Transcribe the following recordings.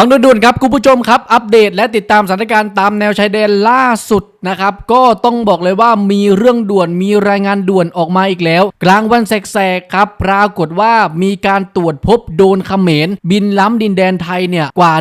ฟังด่วนๆครับคุณผู้ชมครับอัปเดตและติดตามสถานการณ์ตามแนวชายแดนล่าสุดนะครับก็ต้องบอกเลยว่ามีเรื่องด่วนมีรายงานด่วนออกมาอีกแล้ว กลางวันแสกๆครับปรากฏว่ามีการตรวจพบโดนเขมร บินล้ำดินแดนไทยเนี่ยกว่า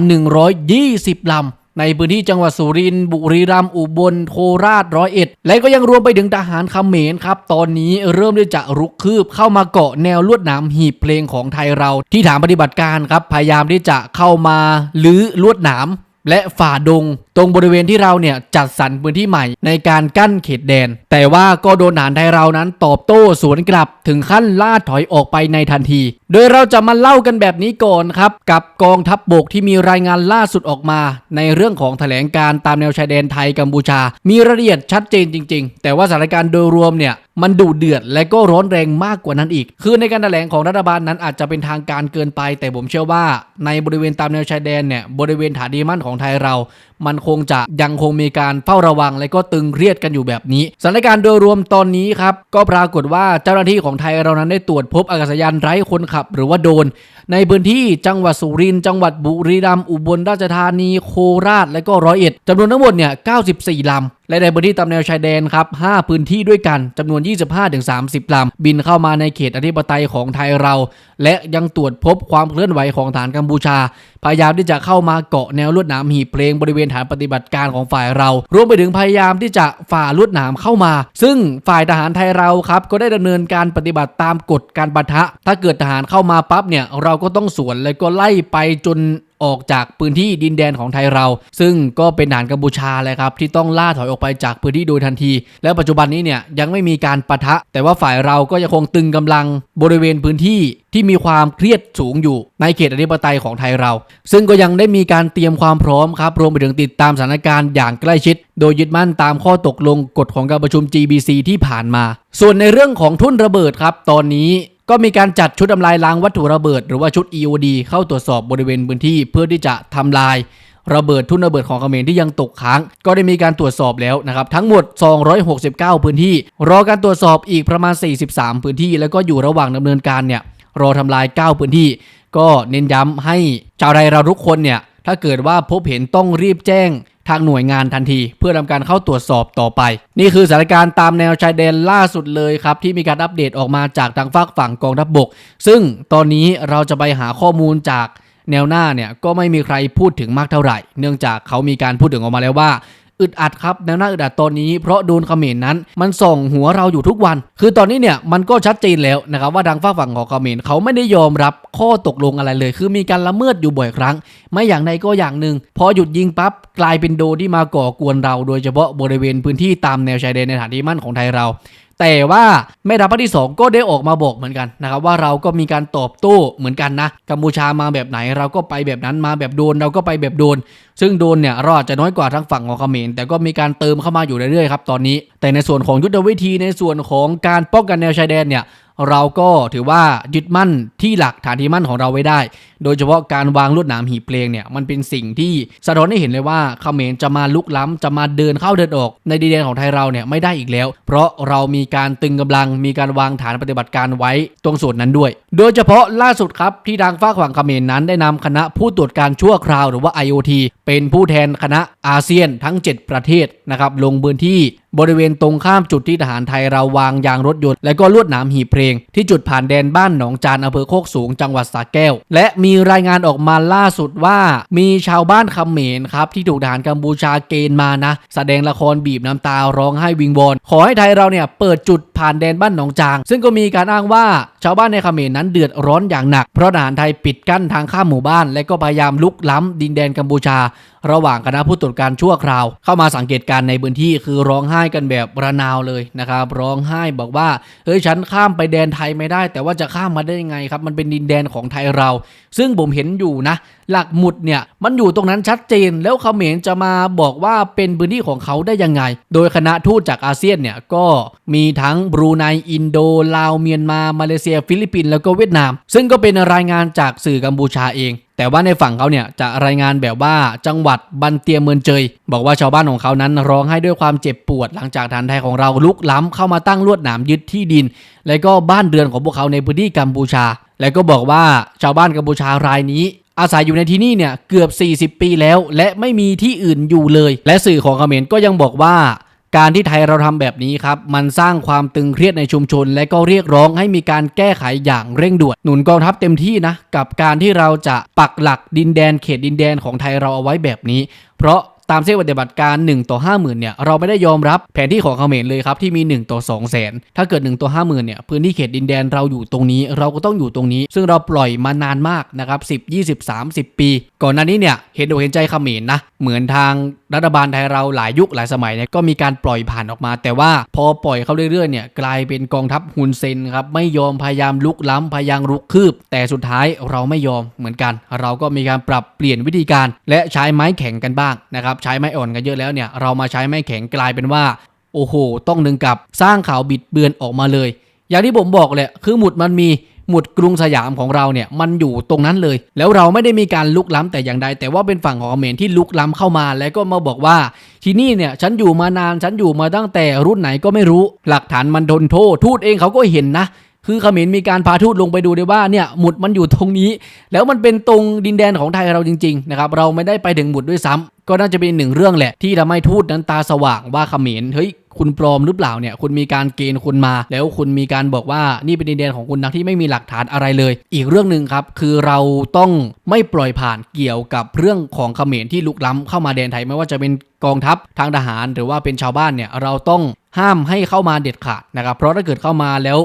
120ลำ ในพื้นที่จังหวัดสุรินทร์บุรีรัมย์อุบลโคราชร้อยเอ็ด และก็ยังรวมไปถึงทหารเขมรครับ ตอนนี้เริ่มที่จะรุกคืบเข้ามาเกาะแนวลวดหนามหีบเพลงของไทยเรา ที่ฐานปฏิบัติการครับพยายามที่จะเข้ามาลื้อลวดหนามและฝ่าดง ตรงบริเวณที่เราเนี่ยจัดสรรพื้นที่ใหม่ในการกั้นเขตแดน แต่ว่าก็โดนทหารไทยเรานั้นตอบโต้สวนกลับถึงขั้นล่าถอยออกไปในทันที โดยเราจะมาเล่ากันแบบนี้ก่อนครับ กับกองทัพบบกที่มีรายงานล่าสุดออกมา ในเรื่องของแถลงการตามแนวชายแดนไทยกัมพูชา มีรายละเอียดชัดเจนจริง ๆ แต่ว่าสถานการณ์โดยรวมเนี่ยมันดุเดือดและก็ร้อนแรงมากกว่านั้นอีก คือในการแถลงของรัฐบาลนั้นอาจจะเป็นทางการเกินไป แต่ผมเชื่อว่า ในบริเวณตามแนวชายแดนเนี่ยบริเวณฐานดีมั่นของไทยเรา มันคงจะยังคงมีการเฝ้าระวัง และก็ตึงเครียดกันอยู่แบบนี้สถานการณ์โดยรวมตอนนี้ครับก็ปรากฏว่าเจ้าหน้าที่ของไทยเรานั้นได้ตรวจพบอากาศยานไร้คนขับ หรือว่าโดน ในพื้นที่จังหวัดสุรินทร์จังหวัดบุรีรัมย์อุบลราชธานีโคราชและก็ร้อยเอ็ดจำนวนทั้งหมดเนี่ย 94 ลำและในพื้นที่ตามแนวชายแดนครับ 5 พื้นที่ด้วยกันจำนวน 25-30 ลำ บินเข้ามาในเขตอธิปไตยของไทยเรา และยังตรวจพบความเคลื่อนไหวของฐานกัมพูชา พยายามที่จะเข้ามาเกาะแนวลวดหนามหีบเพลงบริเวณฐานปฏิบัติการของฝ่ายเรา รวมไปถึงพยายามที่จะฝ่าลวดหนามเข้ามา ซึ่งฝ่ายทหารไทยเราครับก็ได้ดำเนินการปฏิบัติตามกฎการปะทะ ถ้าเกิดทหารเข้ามาปั๊บเนี่ยเราก็ต้องสวนแล้วก็ไล่ไปจนออกจากพื้นที่ดินแดนของไทยเรา ซึ่งก็เป็นฐานกัมพูชาเลยครับที่ต้องล่าถอยออกไปจากพื้นที่โดยทันที แล้วปัจจุบันนี้เนี่ยยังไม่มีการปะทะ แต่ว่าฝ่ายเราก็ยังคงตึงกำลังบริเวณพื้นที่ที่มีความเครียดสูงอยู่ในเขตอธิปไตยของไทยเรา ซึ่งก็ยังได้มีการเตรียมความพร้อมครับรวมไปถึงติดตามสถานการณ์อย่างใกล้ชิด โดยยึดมั่นตามข้อตกลงกฎของการประชุม GBC ที่ผ่านมา ส่วนในเรื่องของทุ่นระเบิดครับตอนนี้ ก็มีการจัดชุดทำลายล้างวัตถุระเบิด หรือว่าชุด EOD เข้าตรวจสอบบริเวณพื้นที่เพื่อที่จะทำลายระเบิดทุ่นระเบิดของเขมรที่ยังตกค้าง ก็ได้มีการตรวจสอบแล้วนะครับ ทั้งหมด 269 พื้นที่ รอการตรวจสอบอีกประมาณ 43 พื้นที่ แล้วก็อยู่ระหว่างดำเนินการเนี่ยรอทำลาย 9 พื้นที่ ก็เน้นย้ำให้ชาวไทยเราทุกคนเนี่ยถ้าเกิดว่าพบเห็นต้องรีบแจ้ง ทางหน่วยงานทันที เพื่อทำการเข้าตรวจสอบต่อไป นี่คือสถานการณ์ตามแนวชายแดนล่าสุดเลยครับ ที่มีการอัปเดตออกมาจากทางฝากฝั่งกองทัพบบก ซึ่งตอนนี้เราจะไปหาข้อมูลจากแนวหน้าเนี่ยก็ไม่มีใครพูดถึงมากเท่าไหร่ เนื่องจากเขามีการพูดถึงออกมาแล้วว่า อึดอัดครับแนวหน้าอึดอัดตอนนี้เพราะโดนเขมรนั้น มันส่องหัวเราอยู่ทุกวัน คือตอนนี้เนี่ยมันก็ชัดเจนแล้วนะครับว่าทางฝาฝั่งของเขมรเขาไม่ได้ยอมรับข้อตกลงอะไรเลย คือมีการละเมิดอยู่บ่อยครั้ง ไม่อย่างใดก็อย่างหนึ่งพอหยุดยิงปั๊บกลายเป็นโดที่มาก่อกวนเรา โดยเฉพาะบริเวณพื้นที่ตามแนวชายแดนในฐานที่มั่นของไทยเรา แต่ว่าแม่ทัพภาคที่ 2 ก็ได้ออกมาบอกเหมือนกันนะครับว่าเราก็มีการตอบโต้เหมือนกันนะกัมพูชามาแบบไหนเราก็ไปแบบนั้นมาแบบโดนเราก็ไปแบบโดน ซึ่งโดนเนี่ยเราอาจจะน้อยกว่าทางฝั่งของเขมรแต่ก็มีการเติมเข้ามาอยู่เรื่อยๆครับตอนนี้ แต่ในส่วนของยุทธวิธีในส่วนของการป้องกันแนวชายแดนเนี่ย เราก็ถือว่ายึดมั่นที่หลักฐานที่มั่นของเราไว้ได้ โดยเฉพาะการวางลวดหนามหีบเพลงเนี่ยมันเป็นสิ่งที่สะท้อนให้เห็นเลยว่าเขมรจะมาลุกล้ำจะมาเดินเข้าเดินออก ในดินแดนของไทยเราเนี่ยไม่ได้อีกแล้ว เพราะเรามีการตึงกำลังมีการวางฐานปฏิบัติการไว้ตรงส่วนนั้นด้วย โดยเฉพาะล่าสุดครับที่ทางฝากฝั่งเขมรนั้นได้นำคณะผู้ตรวจการชั่วคราวหรือว่า IOT เป็นผู้แทนคณะอาเซียนทั้ง 7 ประเทศนะครับลงพื้นที่ บริเวณตรงข้ามจุดที่ทหารไทยเราวางยางรถยนต์ และก็ลวดหนามหีบเพลง ที่จุดผ่านแดนบ้านหนองจานอำเภอโคกสูงจังหวัดสระแก้ว และมีรายงานออกมาล่าสุดว่า มีชาวบ้านเขมรครับที่ถูกทหารกัมพูชาเกณฑ์มานะ แสดงละครบีบน้ำตาร้องไห้วิงวอนขอให้ไทยเราเนี่ยเปิดจุดผ่านแดนบ้านหนองจาง ซึ่งก็มีการอ้างว่าชาวบ้านในเขมรนั้นเดือดร้อนอย่างหนัก เพราะทหารไทยปิดกั้นทางข้ามหมู่บ้าน และก็พยายามลุกล้ำดินแดนกัมพูชา ระหว่างคณะผู้ตรวจการชั่วคราว เข้ามาสังเกตการณ์ในพื้นที่คือร้องไห้กันแบบระนาวเลยนะครับ ร้องไห้บอกว่าเฮ้ยฉันข้ามไปแดนไทยไม่ได้ แต่ว่าจะข้ามมาได้ยังไงครับ มันเป็นดินแดนของไทยเรา ซึ่งผมเห็นอยู่นะ หลักหมุดเนี่ยมันอยู่ตรงนั้นชัดเจน แล้วเขมรจะมาบอกว่าเป็นพื้นที่ของเขาได้ยังไง โดยคณะทูตจากอาเซียนเนี่ยก็มีทั้งบรูไนอินโดลาวเมียนมามาเลเซีย ฟิลิปปินส์แล้วก็เวียดนาม ซึ่งก็เป็นรายงานจากสื่อกัมพูชาเองแต่ว่าในฝั่งเขาเนี่ยจะรายงานแบบว่าจังหวัดบันเตียเมืองเจย บอกว่าชาวบ้านของเขานั้นร้องไห้ด้วยความเจ็บปวด หลังจากฐานไทยของเราลุกล้ำเข้ามาตั้งลวดหนามยึดที่ดิน และก็บ้านเรือนของพวกเขาในพื้นที่กัมพูชา และก็บอกว่าชาวบ้านกัมพูชารายนี้ อาศัยอยู่ในที่นี่เนี่ยเกือบ 40 ปีแล้ว และไม่มีที่อื่นอยู่เลย และสื่อของเขมรก็ยังบอกว่าการที่ไทยเราทำแบบนี้ครับ มันสร้างความตึงเครียดในชุมชน และก็เรียกร้องให้มีการแก้ไขอย่างเร่งด่วน หนุนกองทัพเต็มที่นะ กับการที่เราจะปักหลักดินแดนเขตดินแดนของไทยเราเอาไว้แบบนี้ เพราะ ตามเส้นปฏิบัติการ 1 ต่อ 50,000เนี่ยเราไม่ได้ยอมรับแผนที่ของเขมรเลยครับที่มี 1 ต่อ 2 0 0แสนถ้าเกิด 1 ต่อ 50,000เนี่ยพื้นที่เขตดินแดนเราอยู่ตรงนี้ เราก็ต้องอยู่ตรงนี้ ซึ่งเราปล่อยมานานมากนะครับ10 20 30 ปี ก่อนหน้านี้เนี่ยเห็นอกเห็นใจเขมรนะเหมือนทางรัฐบาลไทยเราหลายยุคหลายสมัยเนี่ยก็มีการปล่อยผ่านออกมา แต่ว่าพอปล่อยเข้าเรื่อยๆเนี่ยกลายเป็นกองทัพฮุนเซนครับไม่ยอมพยายามลุกล้ำพยายามลุกคืบ แต่สุดท้ายเราไม่ยอมเหมือนกัน เราก็มีการปรับเปลี่ยนวิธีการ และใช้ไม้แข็งกันบ้างนะครับใช้ไม้อ่อนกันเยอะแล้วเนี่ยเรามาใช้ไม้แข็งกลายเป็นว่าโอ้โห ต้องดึงกับสร้างข่าวบิดเบือนออกมาเลย อย่างที่ผมบอกแหละคือหมุดมันมี หมุดกรุงสยามของเราเนี่ยมันอยู่ตรงนั้นเลย แล้วเราไม่ได้มีการลุกล้ำแต่อย่างใด แต่ว่าเป็นฝั่งของเขมรที่ลุกล้ำเข้ามา แล้วก็มาบอกว่า ที่นี่เนี่ยฉันอยู่มานานฉันอยู่มาตั้งแต่รุ่นไหนก็ไม่รู้ หลักฐานมันทนโทษทูตเองเขาก็เห็นนะคือเขมรมีการพาทูตลงไปดูด้วยว่าเนี่ยหมุดมันอยู่ตรงนี้ แล้วมันเป็นตรงดินแดนของไทยเราจริงๆนะครับเราไม่ได้ไปถึงหมุดด้วยซ้ำก็น่าจะเป็นหนึ่งเรื่องแหละที่ทำให้ทูตนั้นตาสว่างว่าเขมรเฮ้ย คุณปลอมหรือเปล่าเนี่ยคุณมีการเกณฑ์คุณมา แล้วคุณมีการบอกว่านี่เป็นดินแดนของคุณนะที่ไม่มีหลักฐานอะไรเลย อีกเรื่องหนึ่งครับคือเราต้องไม่ปล่อยผ่านเกี่ยวกับเรื่องของเขมรที่ลุกล้ำเข้ามาแดนไทยไม่ว่าจะเป็นกองทัพทางทหาร หรือว่าเป็นชาวบ้านเนี่ยเราต้องห้ามให้เข้ามาเด็ดขาดนะครับเพราะถ้าเกิดเข้ามาแล้ว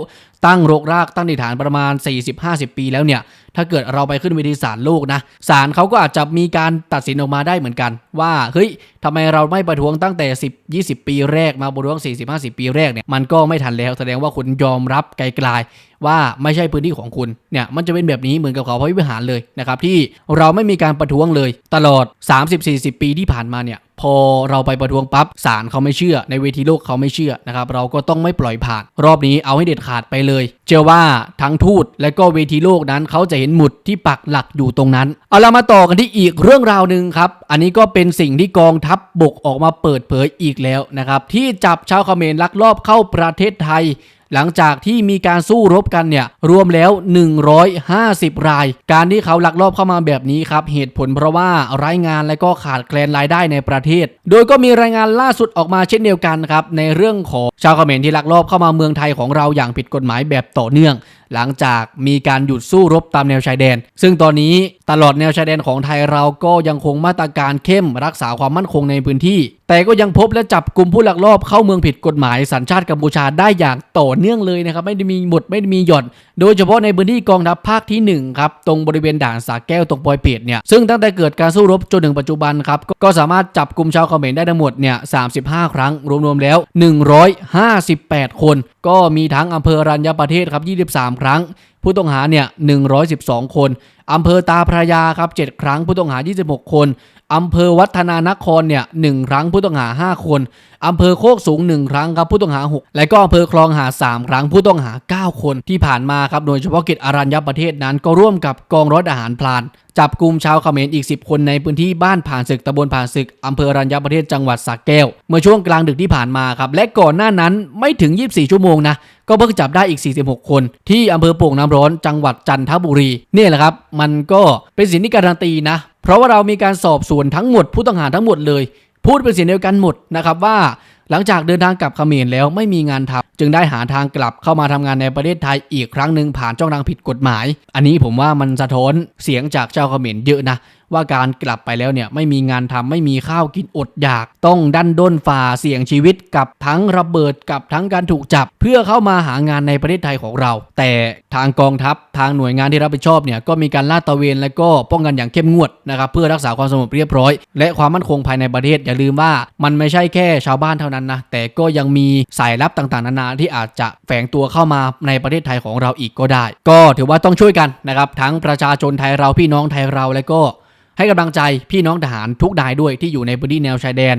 ตั้งรกรากตั้งดิฐานประมาณ 40-50 ปีแล้วเนี่ย ถ้าเกิดเราไปขึ้นเวทีศาลโลกนะศาลเขาก็อาจจะมีการตัดสินออกมาได้เหมือนกัน ว่าเฮ้ยทำไมเราไม่ประท้วงตั้งแต่ 10 20 ปีแรกมาประท้วง 40 50 ปีแรกเนี่ยมันก็ไม่ทันแล้วแสดงว่าคุณยอมรับไกลๆ ว่าไม่ใช่พื้นที่ของคุณเนี่ยมันจะเป็นแบบนี้เหมือนกับเขาพระวิหารเลยนะครับที่เราไม่มีการประท้วงเลย ตลอด 30-40 ปีที่ผ่านมาเนี่ยพอเราไปประท้วงปั๊บศาลเขาไม่เชื่อ ในเวทีโลกเขาไม่เชื่อนะครับเราก็ต้องไม่ปล่อยผ่าน รอบนี้เอาให้เด็ดขาดไปเลย เชื่อว่าทั้งทูตและก็เวทีโลกนั้นเขาจะเห็นหมุดที่ปักหลักอยู่ตรงนั้น เอาเรามาต่อกันที่อีกเรื่องราวหนึ่งครับ อันนี้ก็เป็นสิ่งที่กองทัพบบกออกมาเปิดเผยอีกแล้วนะครับที่จับชาวเขมรลักลอบเข้าประเทศไทย หลังจากที่มีการสู้รบกันเนี่ยรวมแล้ว 150 ราย การที่เขาลักลอบเข้ามาแบบนี้ครับเหตุผลเพราะว่าไร้งานและก็ขาดแคลนรายได้ในประเทศ โดยก็มีรายงานล่าสุดออกมาเช่นเดียวกันครับในเรื่องของชาวเขมรที่ลักลอบเข้ามาเมืองไทยของเราอย่างผิดกฎหมายแบบต่อเนื่องหลังจากมีการหยุดสู้รบตามแนวชายแดน ซึ่งตอนนี้ตลอดแนวชายแดนของไทยเราก็ยังคงมาตรการเข้มรักษาความมั่นคงในพื้นที่ แต่ก็ยังพบและจับกลุ่มผู้ลักลอบเข้าเมืองผิดกฎหมายสัญชาติกัมพูชาได้อย่างต่อเนื่องเลยนะครับไม่ได้มีหมดไม่ได้มีหย่อน โดยเฉพาะในพื้นที่กองทัพภาคที่1ครับตรงบริเวณด่านสาแก้วตรงปอยเปียดเนี่ยซึ่งตั้งแต่เกิดการสู้รบจนถึงปัจจุบันครับก็ก็สามารถจับกลุ่มชาวเขมรได้ทั้งหมดเนี่ย35 ครั้งรวมๆแล้ว 158 คน ก็มีทั้งอำเภอรัญญประเทศครับ 23 ครั้ง ผู้ต้องหาเนี่ย 112 คนอำเภอตาพระยาครับ 7 ครั้งผู้ต้องหา 26 คนอำเภอวัฒนานครเนี่ยหครั้งผู้ต้องหา 5 คนอำเภอโคกสูง 1 ครั้งครับผู้ต้องหา 6 และก็อำเภอคลองหา 3 ครั้งผู้ต้องหา 9 คนที่ผ่านมาครับโดยเฉพาะกิจอารัญญประเทศนั้นก็ร่วมกับกองร้อยทหารพลานจับกลุ่มชาวเขมรอีก 10 คนในพื้นที่บ้านผ่านศึกตำบลผ่านศึกอำเภอรัญญประเทศจังหวัดสระแก้ว เมื่อช่วงกลางดึกที่ผ่านมาครับ และก่อนหน้านั้นไม่ถึง 24 ชั่วโมงนะ ก็เพิ่งจับได้อีก 46 คน ที่อำเภอโป่งน้ำร้อนจังหวัดจันทบุรีนี่แหละครับ มันก็เป็นสิ่งที่การันตีนะ เพราะว่าเรามีการสอบสวนทั้งหมดผู้ต้องหาทั้งหมดเลย พูดเป็นเสียงเดียวกันหมดนะครับว่า หลังจากเดินทางกลับเขมรแล้วไม่มีงานทำจึงได้หาทางกลับเข้ามาทำงานในประเทศไทยอีกครั้งหนึ่งผ่านช่องทางผิดกฎหมาย อันนี้ผมว่ามันสะท้อนเสียงจากเจ้าเขมรเยอะนะ ว่าการกลับไปแล้วเนี่ยไม่มีงานทำไม่มีข้าวกินอดอยาก ต้องดันด้นฝ่าเสี่ยงชีวิตกับทั้งระเบิดกับทั้งการถูกจับ เพื่อเข้ามาหางานในประเทศไทยของเรา แต่ทางกองทัพทางหน่วยงานที่รับผิดชอบเนี่ยก็มีการลาดตระเวนและก็ป้องกันอย่างเข้มงวดนะครับเพื่อรักษาความสงบเรียบร้อย และความมั่นคงภายในประเทศอย่าลืมว่ามันไม่ใช่แค่ชาวบ้านเท่านั้นนะแต่ก็ยังมีสายลับต่างๆ นานาที่อาจจะแฝงตัวเข้ามาในประเทศไทยของเราอีกก็ได้ ก็ถือว่าต้องช่วยกันนะครับทั้งประชาชนไทยเราพี่น้องไทยเราและก็ ให้กำลังใจพี่น้องทหารทุกนายด้วยที่อยู่ในพื้นที่แนวชายแดน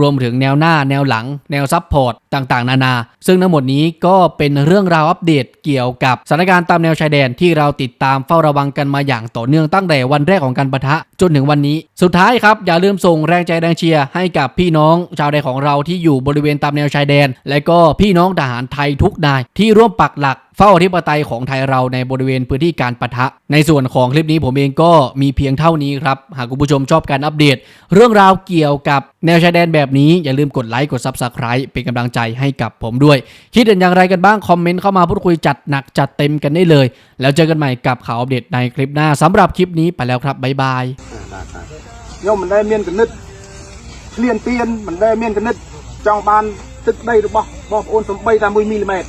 รวมถึงแนวหน้าแนวหลัง แนวซับพอร์ตต่างๆ นานา ซึ่งทั้งหมดนี้ก็เป็นเรื่องราวอัปเดตเกี่ยวกับสถานการณ์ตามแนวชายแดนที่เราติดตามเฝ้าระวังกันมาอย่างต่อเนื่องตั้งแต่วันแรกของการปะทะจนถึงวันนี้ สุดท้ายครับอย่าลืมส่งแรงใจแรงเชียร์ให้กับพี่น้องชาวไทยของเราที่อยู่บริเวณตามแนวชายแดน และก็พี่น้องทหารไทยทุกนายที่ร่วมปักหลัก เฝ้าอธิปไตยของไทยเราในบริเวณพื้นที่การประทะ ในส่วนของคลิปนี้ผมเองก็มีเพียงเท่านี้ครับ หากคุณผู้ชมชอบการอัปเดต เรื่องราวเกี่ยวกับแนวชายแดนแบบนี้ อย่าลืมกดไลค์กดซับสไคร b ์เป็นกำลังใจให้กับผมด้วย คิดเห็นอย่างไรกันบ้าง คอมเมนต์เข้ามาพูดคุยจัดหนักจัดเต็มกันได้เลย แล้วเจอกันใหม่กับข่าวอัปเดตในคลิปหน้าสำหรับคลิปนี้ไปแล้วครับบ๊ายบายย่อมมันได้เมียนกันนึดเลียนเตียนมันได้เมียนกันนึดจองบานตึกได้หรือเปล่าบอกโอนสมบัยตามมือมิลลิเมตร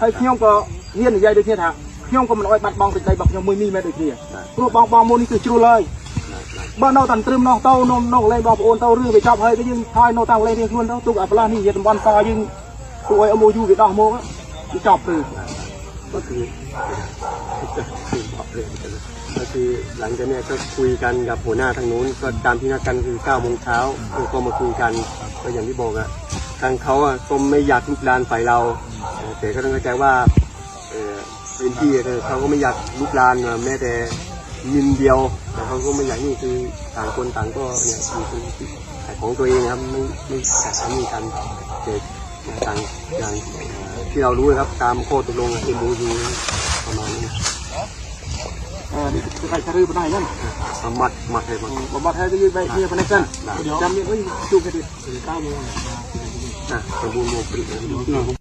ให้พี่น้องก็ ហ៊ាននិយាយដូចគ្នាថាខ្ញុំក៏មិនអោយបាត់បង់ទឹកដីរបស់ខ្ញុំ1មីលីម៉ែត្រដូចគ្នាព្រោះបងបងមុននេះគឺជ្រុលហើយបើនៅតែត្រឹមនោះទៅនៅនៅកន្លែងបងប្អូនទៅរឿងវាចប់ហើយទៅយើងថយនៅតាមកន្លែងរៀងខ្លួនទៅទុកអាប្រឡាស់នេះជាតំបន់សយើងទូឲ្យ MOU វាដោះមកវាចប់ទៅ ก็คือก็คือหลังจากเนี้ยก็คุยกันกับหัวหน้าทางนู้นก็ตามที่นัดกันคือ9โมงเช้าก็มาคุยกันก็อย่างที่บอกอะทางเขาอะก็ไม่อยากลุกลานฝ่ายเราเออแต่ก็ต้องเข้าใจว่าเออ เป็นที่เขาก็ไม่อยากลุกลานแม้แต่มินเดียว แต่เขาก็ไม่อยากนี่คือต่างคนต่างก็เนี่ยคือของตัวเองครับไม่ไม่ขาสามีกันเกิดต่างอย่างที่เรารู้นะครับตามโคตรตกลงเอ็มยูประมาณนี้คือใครจะรื้อไปได้นั่นมัดมัดเลยมัดมัดให้ไปยืนไปเพื่อพนักงานจำเนี่ยเฮ้ยจูบกันดิเก้าโมงนะสมบูรณ์โมกุล